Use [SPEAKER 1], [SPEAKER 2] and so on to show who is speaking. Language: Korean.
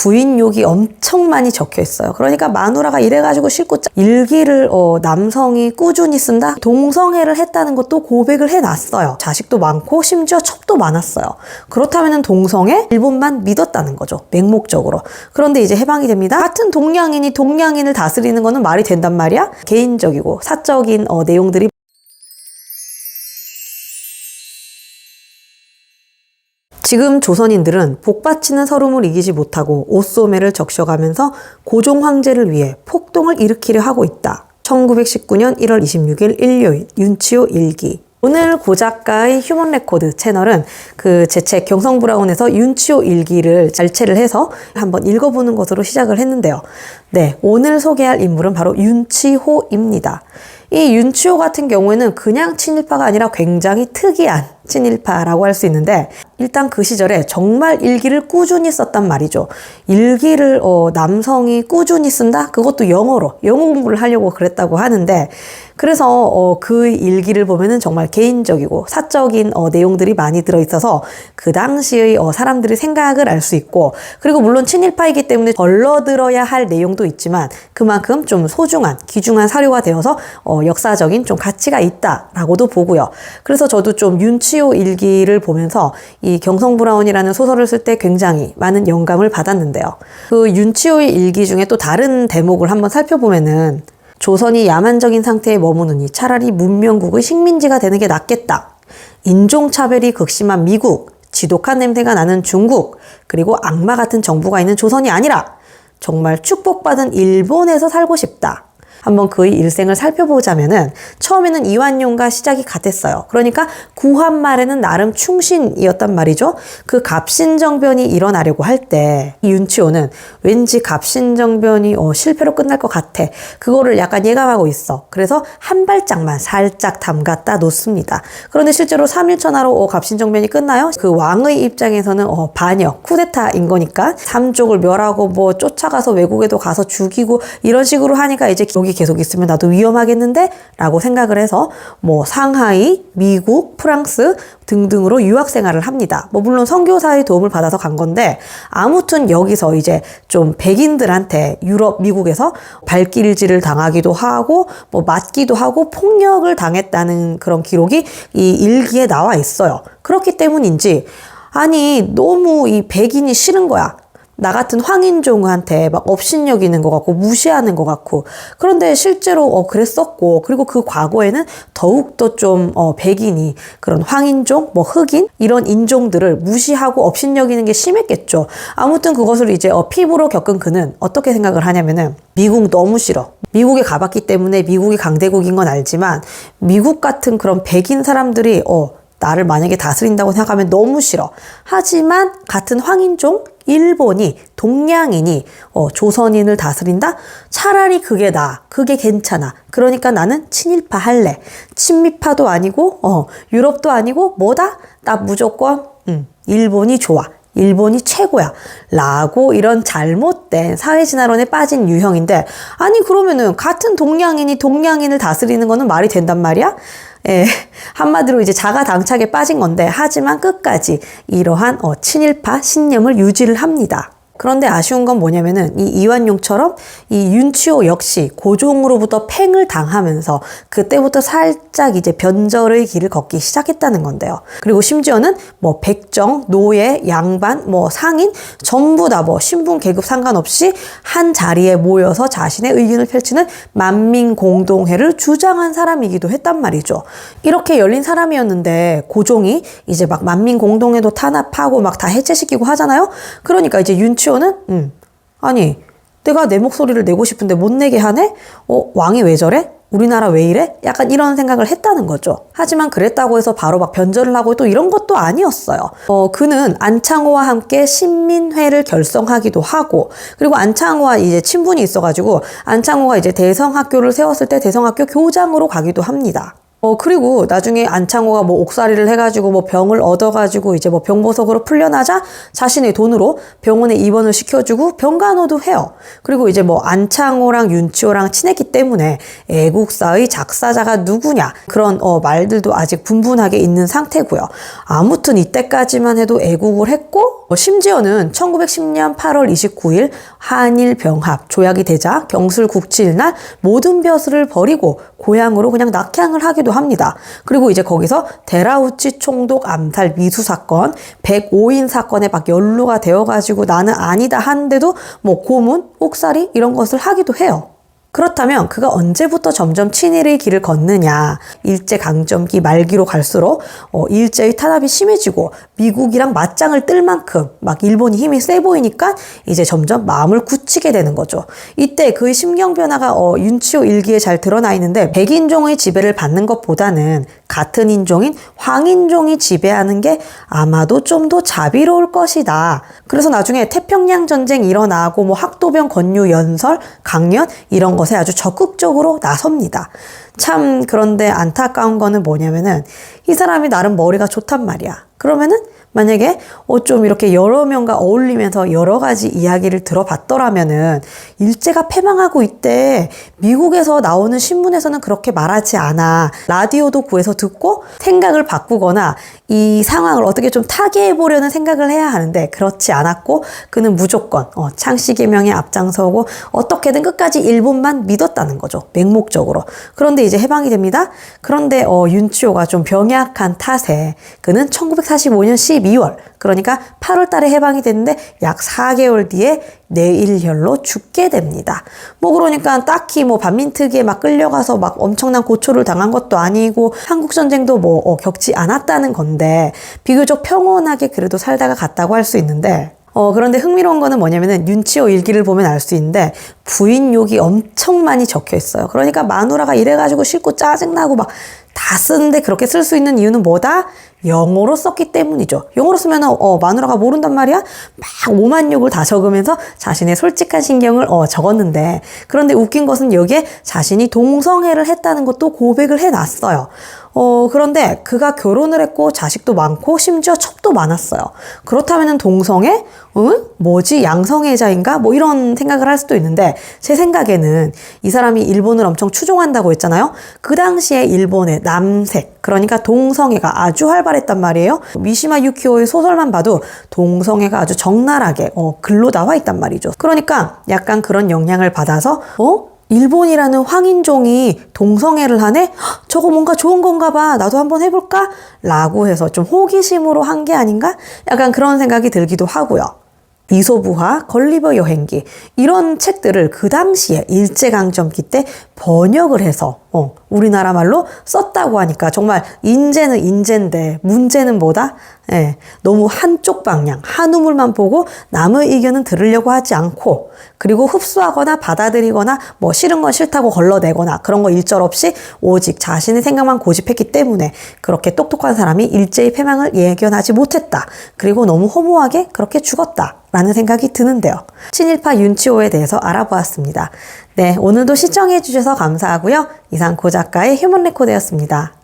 [SPEAKER 1] 부인 욕이 엄청 많이 적혀 있어요. 그러니까 마누라가 이래가지고 짜- 일기를 어, 남성이 꾸준히 쓴다. 동성애를 했다는 것도 고백을 해놨어요. 자식도 많고 심지어 첩도 많았어요. 그렇다면 동성애 일본만 믿었다는 거죠. 맹목적으로. 그런데 이제 해방이 됩니다. 같은 동양인이 동양인을 다스리는 거는 말이 된단 말이야. 개인적이고 사적인 어, 내용들이 지금 조선인들은 복받치는 서름을 이기지 못하고 옷소매를 적셔가면서 고종 황제를 위해 폭동을 일으키려 하고 있다. 1919년 1월 26일 일요일 윤치호 일기 오늘 고작가의 휴먼 레코드 채널은 그 제 책 경성 브라운에서 윤치호 일기를 잘체를 해서 한번 읽어보는 것으로 시작을 했는데요. 네, 오늘 소개할 인물은 바로 윤치호입니다. 이 윤치호 같은 경우에는 그냥 친일파가 아니라 굉장히 특이한 친일파라고 할 수 있는데 일단 그 시절에 정말 일기를 꾸준히 썼단 말이죠. 일기를 어, 남성이 꾸준히 쓴다? 그것도 영어로 영어 공부를 하려고 그랬다고 하는데 그래서 어, 그 일기를 보면은 정말 개인적이고 사적인 어, 내용들이 많이 들어 있어서 그 당시의 어, 사람들의 생각을 알 수 있고 그리고 물론 친일파이기 때문에 걸러들어야 할 내용 도 있지만 그만큼 좀 소중한 귀중한 사료가 되어서 어, 역사적인 좀 가치가 있다라고도 보고요. 그래서 저도 좀 윤치호 일기를 보면서 이 경성 브라운이라는 소설을 쓸 때 굉장히 많은 영감을 받았는데요. 그 윤치호의 일기 중에 또 다른 대목을 한번 살펴보면은 조선이 야만적인 상태에 머무느니 차라리 문명국의 식민지가 되는 게 낫겠다. 인종차별이 극심한 미국, 지독한 냄새가 나는 중국, 그리고 악마 같은 정부가 있는 조선이 아니라 정말 축복받은 일본에서 살고 싶다. 한번 그의 일생을 살펴보자면은 처음에는 이완용과 시작이 같았어요. 그러니까 구한 말에는 나름 충신이었단 말이죠. 그 갑신정변이 일어나려고 할 때 윤치호는 왠지 갑신정변이 어, 실패로 끝날 것 같아. 그거를 약간 예감하고 있어. 그래서 한 발짝만 살짝 담갔다 놓습니다. 그런데 실제로 3일 천하로 어, 갑신정변이 끝나요. 그 왕의 입장에서는 어, 반역, 쿠데타인 거니까 삼족을 멸하고 뭐 쫓아가서 외국에도 가서 죽이고 이런 식으로 하니까 이제 여기 계속 있으면 나도 위험하겠는데? 라고 생각을 해서 뭐 상하이, 미국, 프랑스 등등으로 유학 생활을 합니다. 뭐 물론 선교사의 도움을 받아서 간 건데 아무튼 여기서 이제 좀 백인들한테 유럽, 미국에서 발길질을 당하기도 하고 뭐 맞기도 하고 폭력을 당했다는 그런 기록이 이 일기에 나와 있어요. 그렇기 때문인지 아니 너무 이 백인이 싫은 거야. 나 같은 황인종한테 막 업신여기 있는 것 같고 무시하는 것 같고. 그런데 실제로 어 그랬었고. 그리고 그 과거에는 더욱더 좀 어 백인이 그런 황인종 뭐 흑인 이런 인종들을 무시하고 업신여기는 게 심했겠죠. 아무튼 그것을 이제 어 피부로 겪은 그는 어떻게 생각을 하냐면은 미국 너무 싫어. 미국에 가봤기 때문에 미국이 강대국인 건 알지만 미국 같은 그런 백인 사람들이 어 나를 만약에 다스린다고 생각하면 너무 싫어. 하지만 같은 황인종, 일본이, 동양인이 어, 조선인을 다스린다? 차라리 그게 나. 그게 괜찮아. 그러니까 나는 친일파 할래. 친미파도 아니고, 어, 유럽도 아니고, 뭐다? 나 무조건, 음, 일본이 좋아. 일본이 최고야. 라고 이런 잘못된 사회진화론에 빠진 유형인데, 아니, 그러면은 같은 동양인이 동양인을 다스리는 거는 말이 된단 말이야? 예, 한마디로 이제 자가당착에 빠진 건데, 하지만 끝까지 이러한 어, 친일파 신념을 유지를 합니다. 그런데 아쉬운 건 뭐냐면은 이 이완용처럼 이 윤치호 역시 고종으로부터 팽을 당하면서 그때부터 살짝 이제 변절의 길을 걷기 시작했다는 건데요. 그리고 심지어는 뭐 백정, 노예, 양반, 뭐 상인 전부 다 뭐 신분 계급 상관없이 한 자리에 모여서 자신의 의견을 펼치는 만민 공동회를 주장한 사람이기도 했단 말이죠. 이렇게 열린 사람이었는데 고종이 이제 막 만민 공동회도 탄압하고 막 다 해체시키고 하잖아요. 그러니까 이제 윤치 호는 음 아니 내가 내 목소리를 내고 싶은데 못 내게 하네? 어 왕이 왜 저래? 우리나라 왜 이래? 약간 이런 생각을 했다는 거죠. 하지만 그랬다고 해서 바로 막 변절을 하고 또 이런 것도 아니었어요. 어, 그는 안창호와 함께 신민회를 결성하기도 하고, 그리고 안창호와 이제 친분이 있어가지고, 안창호가 이제 대성학교를 세웠을 때 대성학교 교장으로 가기도 합니다. 어, 그리고 나중에 안창호가 뭐 옥살이를 해가지고 뭐 병을 얻어가지고 이제 뭐 병보석으로 풀려나자 자신의 돈으로 병원에 입원을 시켜주고 병간호도 해요. 그리고 이제 뭐 안창호랑 윤치호랑 친했기 때문에 애국사의 작사자가 누구냐 그런 어, 말들도 아직 분분하게 있는 상태고요. 아무튼 이때까지만 해도 애국을 했고 어, 심지어는 1910년 8월 29일 한일 병합 조약이 되자 경술 국치일날 모든 벼슬을 버리고 고향으로 그냥 낙향을 하기도 합니다. 그리고 이제 거기서 데라우치 총독 암살 미수 사건, 105인 사건에 막 연루가 되어가지고 나는 아니다 한데도 뭐 고문, 옥살이 이런 것을 하기도 해요. 그렇다면 그가 언제부터 점점 친일의 길을 걷느냐. 일제강점기 말기로 갈수록 어, 일제의 탄압이 심해지고 미국이랑 맞짱을 뜰 만큼 막 일본이 힘이 세 보이니까 이제 점점 마음을 굳히게 되는 거죠. 이때 그의 심경 변화가 어, 윤치호 일기에 잘 드러나 있는데 백인종의 지배를 받는 것보다는 같은 인종인 황인종이 지배하는 게 아마도 좀 더 자비로울 것이다. 그래서 나중에 태평양 전쟁 일어나고 뭐 학도병 건류 연설, 강연 이런 것에 아주 적극적으로 나섭니다. 참 그런데 안타까운 거는 뭐냐면은 이 사람이 나름 머리가 좋단 말이야. 그러면은 만약에 어 좀 이렇게 여러 명과 어울리면서 여러 가지 이야기를 들어봤더라면은 일제가 패망하고 있대. 미국에서 나오는 신문에서는 그렇게 말하지 않아. 라디오도 구해서 듣고 생각을 바꾸거나 이 상황을 어떻게 좀 타개해 보려는 생각을 해야 하는데 그렇지 않았고 그는 무조건 어, 창씨 개명에 앞장서고 어떻게든 끝까지 일본만 믿었다는 거죠. 맹목적으로. 그런데 이제 해방이 됩니다. 그런데 어, 윤치호가 좀 병약한 탓에 그는 1945년 12월 그러니까 8월 달에 해방이 됐는데 약 4개월 뒤에 내일혈로 죽게 됩니다. 뭐 그러니까 딱히 뭐 반민특위에 막 끌려가서 막 엄청난 고초를 당한 것도 아니고 한국 전쟁도 뭐 어, 겪지 않았다는 건데 비교적 평온하게 그래도 살다가 갔다고 할 수 있는데 어, 그런데 흥미로운 거는 뭐냐면은 윤치호 일기를 보면 알 수 있는데 부인 욕이 엄청 많이 적혀 있어요. 그러니까 마누라가 이래가지고 싫고 짜증나고 막 다 쓰는데 그렇게 쓸 수 있는 이유는 뭐다? 영어로 썼기 때문이죠. 영어로 쓰면 어, 마누라가 모른단 말이야? 막 오만 욕을 다 적으면서 자신의 솔직한 신경을 어, 적었는데 그런데 웃긴 것은 여기에 자신이 동성애를 했다는 것도 고백을 해놨어요. 어, 그런데 그가 결혼을 했고 자식도 많고 심지어 첩도 많았어요. 그렇다면 동성애? 응? 뭐지? 양성애자인가? 뭐 이런 생각을 할 수도 있는데 제 생각에는 이 사람이 일본을 엄청 추종한다고 했잖아요. 그 당시에 일본의 남색, 그러니까 동성애가 아주 활발했단 말이에요. 미시마 유키오의 소설만 봐도 동성애가 아주 적나라하게 어, 글로 나와 있단 말이죠. 그러니까 약간 그런 영향을 받아서 어? 일본이라는 황인종이 동성애를 하네? 헉, 저거 뭔가 좋은 건가 봐. 나도 한번 해볼까? 라고 해서 좀 호기심으로 한 게 아닌가? 약간 그런 생각이 들기도 하고요. 이소부화, 걸리버 여행기 이런 책들을 그 당시에 일제강점기 때 번역을 해서 어, 우리나라 말로 썼다고 하니까 정말 인재는 인재인데 문제는 뭐다? 예, 너무 한쪽 방향, 한 우물만 보고 남의 의견은 들으려고 하지 않고 그리고 흡수하거나 받아들이거나 뭐 싫은 건 싫다고 걸러내거나 그런 거 일절 없이 오직 자신의 생각만 고집했기 때문에 그렇게 똑똑한 사람이 일제의 패망을 예견하지 못했다. 그리고 너무 허무하게 그렇게 죽었다. 라는 생각이 드는데요. 친일파 윤치호에 대해서 알아보았습니다. 네, 오늘도 시청해 주셔서 감사하고요. 이상 고 작가의 휴먼 레코드였습니다.